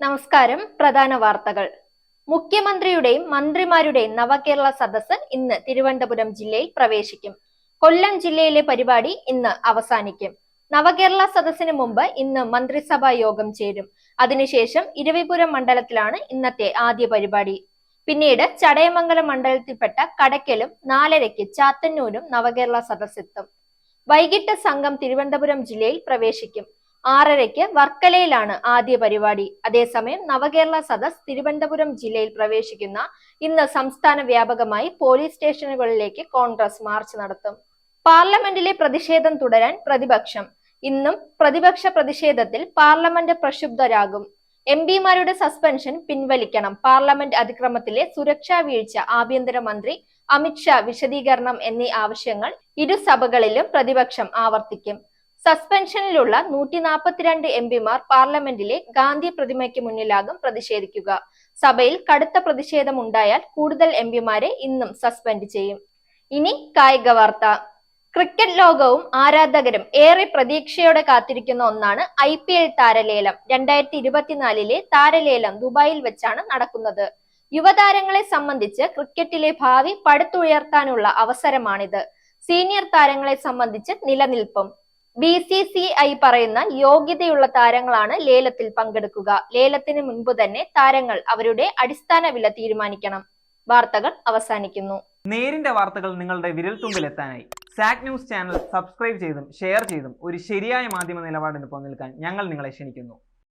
നമസ്കാരം. പ്രധാന വാർത്തകൾ. മുഖ്യമന്ത്രിയുടെയും മന്ത്രിമാരുടെയും നവകേരള സദസ്സ് ഇന്ന് തിരുവനന്തപുരം ജില്ലയിൽ പ്രവേശിക്കും. കൊല്ലം ജില്ലയിലെ പരിപാടി ഇന്ന് അവസാനിക്കും. നവകേരള സദസ്സിന് മുമ്പ് ഇന്ന് മന്ത്രിസഭാ യോഗം ചേരും. അതിനുശേഷം ഇരവിപുരം മണ്ഡലത്തിലാണ് ഇന്നത്തെ ആദ്യ പരിപാടി. പിന്നീട് ചടയമംഗലം മണ്ഡലത്തിൽപ്പെട്ട കടയ്ക്കലും നാലരയ്ക്ക് ചാത്തന്നൂരും നവകേരള സദസ്സെത്തും. വൈകിട്ട് സംഘം തിരുവനന്തപുരം ജില്ലയിൽ പ്രവേശിക്കും. ആറരയ്ക്ക് വർക്കലയിലാണ് ആദ്യ പരിപാടി. അതേസമയം നവകേരള സദസ് തിരുവനന്തപുരം ജില്ലയിൽ പ്രവേശിക്കുന്ന ഇന്ന് സംസ്ഥാന വ്യാപകമായി പോലീസ് സ്റ്റേഷനുകളിലേക്ക് കോൺഗ്രസ് മാർച്ച് നടത്തും. പാർലമെന്റിലെ പ്രതിഷേധം തുടരാൻ പ്രതിപക്ഷം. ഇന്നും പ്രതിപക്ഷ പ്രതിഷേധത്തിൽ പാർലമെന്റ് പ്രക്ഷുബ്ധരാകും. എം പിമാരുടെ സസ്പെൻഷൻ പിൻവലിക്കണം. പാർലമെന്റ് അതിക്രമത്തിലെ സുരക്ഷാ വീഴ്ച ആഭ്യന്തരമന്ത്രി അമിത്ഷാ വിശദീകരണം എന്നീ ആവശ്യങ്ങൾ ഇരു സഭകളിലും പ്രതിപക്ഷം ആവർത്തിക്കും. സസ്പെൻഷനിലുള്ള നൂറ്റി നാൽപ്പത്തിരണ്ട് എം പിമാർ പാർലമെന്റിലെ ഗാന്ധി പ്രതിമയ്ക്ക് മുന്നിലാകും പ്രതിഷേധിക്കുക. സഭയിൽ കടുത്ത പ്രതിഷേധമുണ്ടായാൽ കൂടുതൽ എം പിമാരെ ഇന്നും സസ്പെൻഡ് ചെയ്യും. ഇനി കായിക വാർത്ത. ക്രിക്കറ്റ് ലോകവും ആരാധകരും ഏറെ പ്രതീക്ഷയോടെ കാത്തിരിക്കുന്ന ഒന്നാണ് ഐ പി എൽ താരലേലം. രണ്ടായിരത്തി ഇരുപത്തിനാലിലെ താരലേലം ദുബായിൽ വെച്ചാണ് നടക്കുന്നത്. യുവതാരങ്ങളെ സംബന്ധിച്ച് ക്രിക്കറ്റിലെ ഭാവി പടുത്തുയർത്താനുള്ള അവസരമാണിത്. സീനിയർ താരങ്ങളെ സംബന്ധിച്ച് നിലനിൽപ്പും. ബി സി സി ഐ പറയുന്ന യോഗ്യതയുള്ള താരങ്ങളാണ് ലേലത്തിൽ പങ്കെടുക്കുക. ലേലത്തിന് മുൻപ് തന്നെ താരങ്ങൾ അവരുടെ അടിസ്ഥാന വില തീരുമാനിക്കണം. വാർത്തകൾ അവസാനിക്കുന്നു. നേരിന്റെ വാർത്തകൾ നിങ്ങളുടെ വിരൽത്തുമ്പിൽ എത്താനായി സാക് ന്യൂസ് ചാനൽ സബ്സ്ക്രൈബ് ചെയ്തും ഷെയർ ചെയ്തും ഒരു ശരിയായ മാധ്യമ നിലപാടിന് നിൽക്കാൻ ഞങ്ങൾ നിങ്ങളെ ക്ഷണിക്കുന്നു.